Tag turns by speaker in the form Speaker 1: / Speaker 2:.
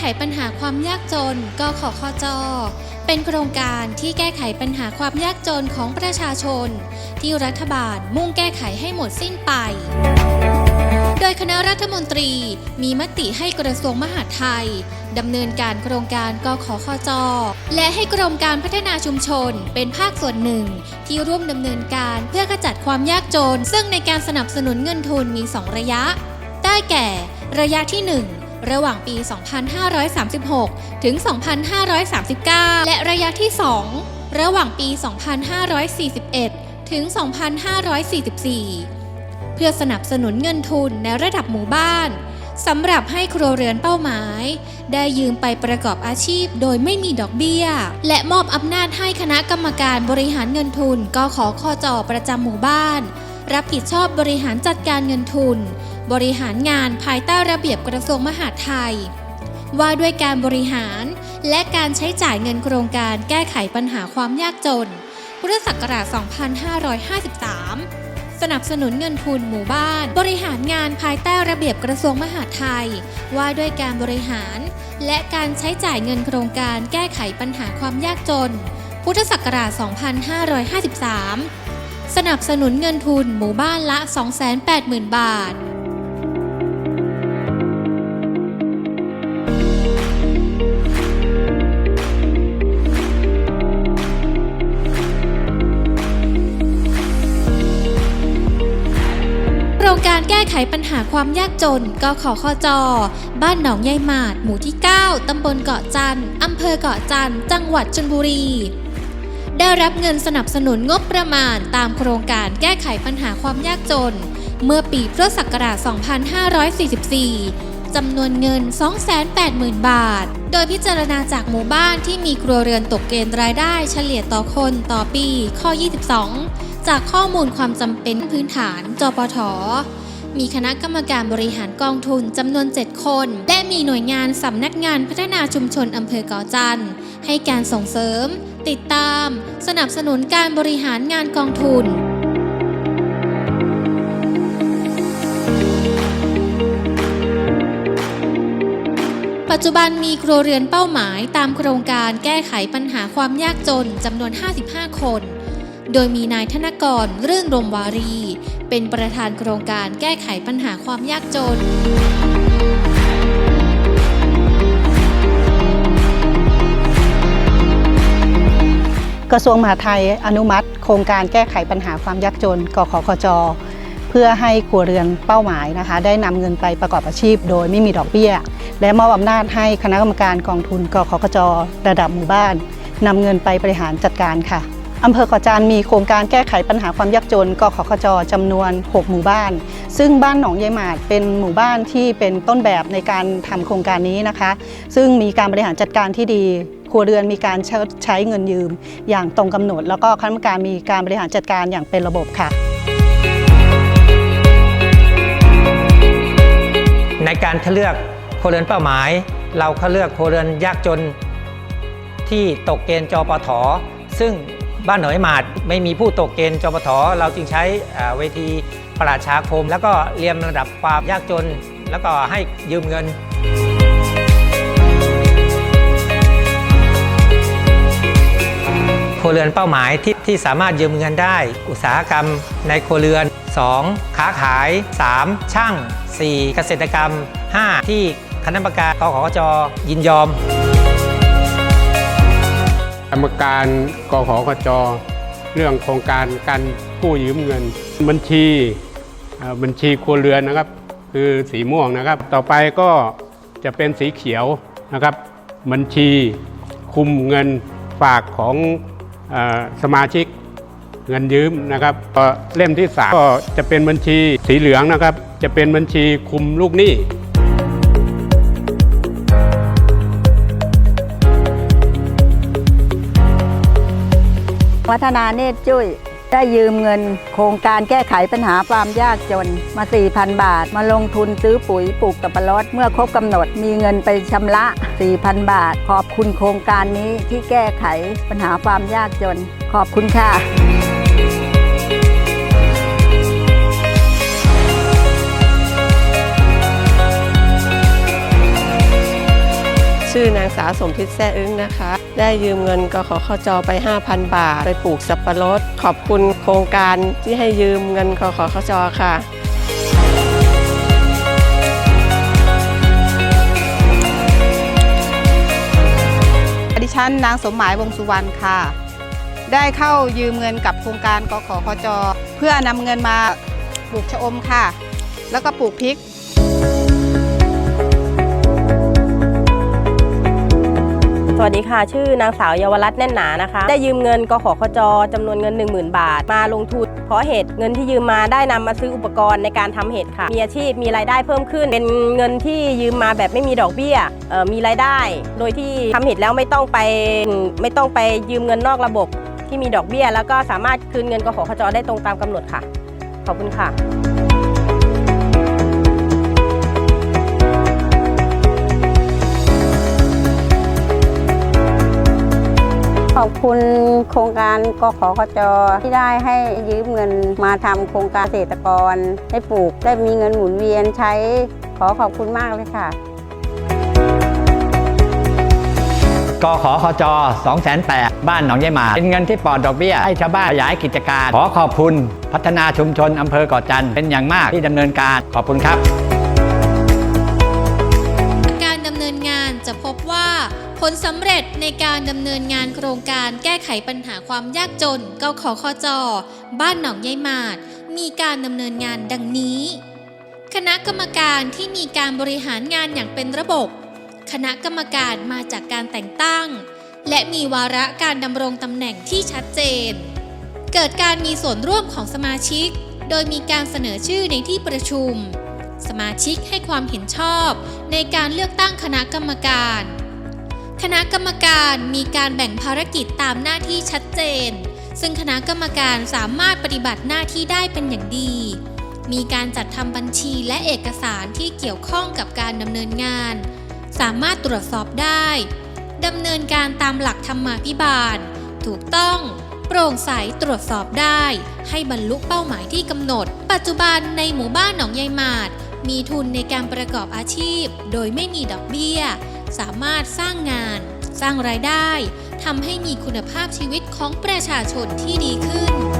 Speaker 1: ไขปัญหาความยากจนกขคจ เป็นโครงการที่แก้ไขปัญหาความยากจนของประชาชน ที่รัฐบาลมุ่งแก้ไขให้หมดสิ้นไปโดยคณะรัฐมนตรีมีมติให้กระทรวงมหาดไทยดำเนินการโครงการกขคจ และให้กรมการพัฒนาชุมชนเป็นภาคส่วนหนึ่ง ที่ร่วมดำเนินการเพื่อขจัดความยากจน ซึ่งในการสนับสนุนเงินทุนมี 2 ระยะ ได้แก่ ระยะที่ 1 ระหว่างปี 2536 ถึง 2539 และระยะที่ 2 ระหว่างปี 2541 ถึง 2544 เพื่อสนับสนุนเงินทุนในระดับหมู่บ้านสำหรับให้ครัวเรือนเป้าหมาย ได้ยืมไปประกอบอาชีพโดยไม่มีดอกเบี้ย และมอบอำนาจให้คณะกรรมการบริหารเงินทุนกขคจประจำหมู่บ้าน รับผิดชอบบริหารจัดการเงินทุน บริหารงานภายใต้ระเบียบกระทรวงมหาดไทย ว่าด้วยการบริหารและการใช้จ่ายเงินโครงการแก้ไขปัญหาความยากจน พุทธศักราช 2553 สนับสนุนเงินทุนหมู่บ้าน บริหารงานภายใต้ระเบียบกระทรวงมหาดไทย ว่าด้วยการบริหาร และการใช้จ่ายเงินโครงการแก้ไขปัญหาความยากจน พุทธศักราช 2553 สนับสนุนเงินทุนหมู่บ้านละ 280,000 บาท การแก้ไขปัญหาความยากจนกขคจบ้านหนองใยหมาด หมู่ที่ 9 ตำบลเกาะจันทร์อำเภอเกาะจันทร์จังหวัดชลบุรี ได้รับเงินสนับสนุนงบประมาณตามโครงการแก้ไขปัญหาความยากจน เมื่อปีพุทธศักราช 2544 จำนวนเงิน 280,000 บาท โดยพิจารณาจากหมู่บ้านที่มีครัวเรือนตกเกณฑ์รายได้เฉลี่ยต่อคนต่อปี ข้อ 22 จากข้อมูลความจำเป็นพื้นฐาน จปทมีคณะกรรมการบริหารกองทุนจำนวน 7 คน และมีหน่วยงานสำนักงานพัฒนาชุมชนอำเภอเกาะจันทร์ให้การส่งเสริม ติดตาม สนับสนุนการบริหารงานกองทุน ปัจจุบันมีครัวเรือนเป้าหมายตามโครงการแก้ไขปัญหาความยากจนจำนวน 55 คน โดยมีนายธนกรเรื่องรมวารี เป็นประธานโครงการแก้ไขปัญหาความยากจน
Speaker 2: กระทรวงมหาดไทยอนุมัติ โครงการแก้ไขปัญหาความยากจนกขคจ เพื่อให้ครัวเรือนเป้าหมายนะคะ ได้นำเงินไปประกอบอาชีพ โดยไม่มีดอกเบี้ย และมอบอำนาจให้คณะกรรมการกองทุนกขคจระดับหมู่บ้านนำเงินไปบริหารจัดการค่ะอำเภอเกาะจานมีโครงการแก้ไขปัญหาความยากจนกขคจจำนวน 6 หมู่บ้าน ซึ่งบ้านหนองยายหมาดเป็นหมู่บ้านที่เป็นต้นแบบในการทำโครงการนี้นะคะ ซึ่งมีการบริหารจัดการที่ดี ครัวเรือนมีการใช้ใช้เงินยืม อย่างตรงกำหนด แล้วก็คณะกรรมการมีการบริหารจัดการอย่างเป็นระบบค่ะ
Speaker 3: การคัดเลือกโครัวเรือนเป้าหมาย เราคัดเลือกโครัวเรือนยากจน ที่ตกเกณฑ์จปทซึ่งบ้านหน่อยหมาดไม่มีผู้ตกเกณฑ์จปทเราจึงใช้เวทีประชาคม แล้วก็เรียงระดับความยากจน แล้วก็ให้ยืมเงินครัวเรือนเป้าหมายที่ที่สามารถยืมเงินได้ อุตสาหกรรมในครัวเรือน 2. ค้าขาย 3. ช่าง 4. เกษตรกรรม 5. ที่คณะกรรมการกขจยินยอม
Speaker 4: กรรมการกขคจเรื่องโครงการการกู้ยืมเงิน บัญชีบัญชีครัวเรือนนะครับ คือสีม่วงนะครับ ต่อไปก็จะเป็นสีเขียวนะครับ บัญชีคุมเงินฝากของอสมาชิก เงินยืมนะครับก็เล่มที่สามก็จะเป็นบัญชีสีเหลืองนะครับ จะเป็นบัญชีคุมลูกหนี้
Speaker 5: วัฒนาเนตรจุ้ยได้ยืมเงิน โครงการแก้ไขปัญหาความยากจนมา 4,000 บาท มาลงทุนซื้อปุ๋ยปลูกตับปะรดเมื่อครบกำหนดมีเงินไปชำระ 4,000 บาท ขอบคุณโครงการนี้ที่แก้ไขปัญหาความยากจน ขอบคุณค่ะ
Speaker 6: ชื่อนางสาวสมพิษแซ่อึ้งนะคะ ได้ยืมเงินกขขจไป 5,000 บาท ไปปลูกสับปะรด ขอบคุณโครงการที่ให้ยืมเงินกขขจค่ะ
Speaker 2: ดิฉันนางสมหมายวงสุวรรณค่ะ ได้เข้ายืมเงินกับโครงการกขคจเพื่อนำเงินมาปลูกชะอมค่ะ แล้วก็ปลูกพริก
Speaker 7: วัสดีค่ะ ชื่อนางสาวเยาวรัตน์แน่นหนานะคะ ได้ยืมเงินกขคจจำนวนเงิน 10,000 บาท มาลงทุน เพราะเหตุเงินที่ยืมมาได้นำมาซื้ออุปกรณ์ในการทำเห็ดค่ะ มีอาชีพมีรายได้เพิ่มขึ้น เป็นเงินที่ยืมมาแบบไม่มีดอกเบี้ยมีรายได้ โดยที่ทำเห็ดแล้วไม่ต้องไปไม่ต้องไปยืมเงินนอกระบบที่มีดอกเบี้ย แล้วก็สามารถคืนเงินกขคจได้ตรงตามกำหนดค่ะ ขอบคุณค่ะ
Speaker 5: อบคุณโครงการกขคจที่ได้ให้ยืมเงินมาทำโครงการเกษตรกร ให้ปลูกได้มีเงินหมุนเวียนใช้ขอขอบคุณมากเลยค่ะ
Speaker 8: กขคจ208 บ้านหนองยายหมา เป็นเงินที่ปลอดดอกเบี้ย ให้ชาวบ้านขยายกิจการ ขอขอบคุณพัฒนาชุมชนอำเภอเกาะจันทร์เป็นอย่างมากที่ดำเนินการ ขอบคุณครับ
Speaker 1: การดำเนินงานจะพบว่า ผลสำเร็จในการดำเนินงานโครงการแก้ไขปัญหาความยากจนกขคจบ้านหนองยายมาด มีการดำเนินงานดังนี้ คณะกรรมการที่มีการบริหารงานอย่างเป็นระบบ คณะกรรมการมาจากการแต่งตั้ง และมีวาระการดำรงตำแหน่งที่ชัดเจน เกิดการมีส่วนร่วมของสมาชิก โดยมีการเสนอชื่อในที่ประชุม สมาชิกให้ความเห็นชอบในการเลือกตั้งคณะกรรมการ คณะกรรมการมีการแบ่งภารกิจตามหน้าที่ชัดเจน ซึ่งคณะกรรมการสามารถปฏิบัติหน้าที่ได้เป็นอย่างดี มีการจัดทำบัญชีและเอกสารที่เกี่ยวข้องกับการดำเนินงาน สามารถตรวจสอบได้ดำเนินการตามหลักธรรมาภิบาล ถูกต้อง โปร่งใสตรวจสอบได้ ให้บรรลุเป้าหมายที่กำหนด ปัจจุบันในหมู่บ้านหนองยายหมาด มีทุนในการประกอบอาชีพ โดยไม่มีดอกเบี้ย สามารถสร้างงาน สร้างรายได้ทำให้มีคุณภาพชีวิตของประชาชนที่ดีขึ้น